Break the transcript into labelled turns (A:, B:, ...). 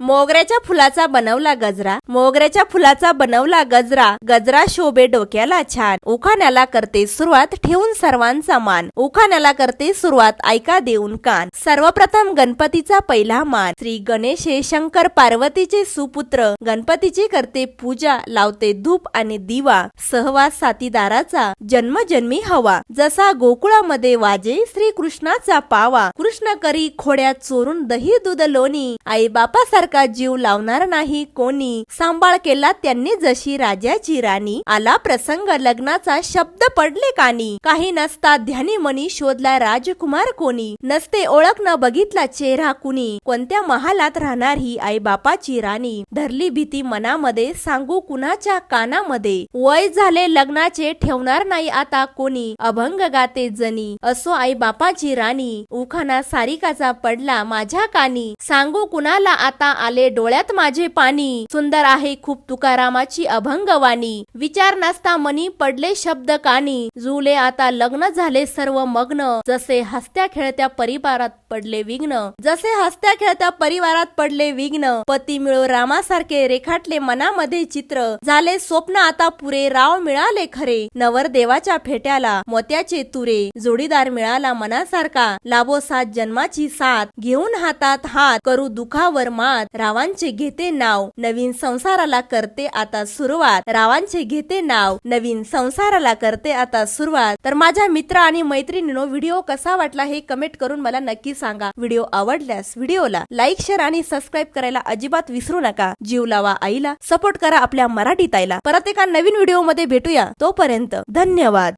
A: मोगऱ्याच्या फुलाचा बनवला गजरा. मोगऱ्याच्या फुलाचा बनवला गजरा. गजरा शोभे डोक्याला छान. उखाण्याला करते सुरुवात ठेवून सर्वांचा मान. उखाण्याला करते सुरुवात ऐका देऊन कान. सर्वप्रथम गणपतीचा पहिला मान. श्री गणेश हे शंकर पार्वतीचे सुपुत्र. गणपतीची करते पूजा लावते धूप आणि दिवा. सहवास साथीदाराचा. जन्मजन्मी हवा. जसा गोकुळामध्ये वाजे श्री कृष्णाचा पावा. कृष्ण करी खोड्यात चोरून दही दूध लोणी. आई बापासारखा जीव लावणार नाही कोणी. सांभाळ केला त्यांनी जशी राजाची राणी. आला प्रसंग लग्नाचा शब्द पडले कानी. काही नसता ध्यानी मनी शोधला राजकुमार कोणी. नसते ओळख न बघितला चेहरा कुणी. कोणत्या महालात राहणार ही आई बापाची राणी. धरली भीती मनामध्ये सांगू कुणाच्या कानामध्ये. वय झाले लग्नाचे ठेवणार नाही आता कोणी. अभंग गाते जनी. असो आई बापाची राणी. उखाना सारिकाचा पडला माझ्या कानी. सांगू कुणाला आता आले डोळ्यात माझे पाणी. सुंदर आहे खूप तुकारामाची अभंगवाणी. विचार नसता मनी पडले शब्द कानी. जुले आता लग्न झाले सर्व मग्न. जसे हसत्या खेळत्या परिवारात पडले विघ्न. जसे हसत्या खेळत्या परिवारात पडले विघ्न. पती मिळो रामासारखे रेखाटले मनामध्ये चित्र. झाले स्वप्न आता पुरे राव मिळाले खरे. नवर देवाच्या फेट्याला मोत्याचे तुरे. जोडीदार मिळाला मनासारखा. लाभो सात जन्माची साथ. घेऊन हातात हात. करू दुखावर मात. रावांचे घेते नाव नवीन संसाराला करते आता सुरुवात. रावांचे घेते नाव नवीन संसाराला करते आता सुरुवात. तर माझ्या मित्र आणि मैत्रिणीनो व्हिडिओ कसा वाटला हे कमेंट करून मला नक्की सांगा. व्हिडिओ आवडल्यास व्हिडिओला लाईक शेअर आणि सबस्क्राईब करायला अजिबात विसरू नका. जीव लावा आईला सपोर्ट करा आपल्या मराठी ताईला. परत एका नवीन व्हिडिओमध्ये भेटूया. तोपर्यंत धन्यवाद.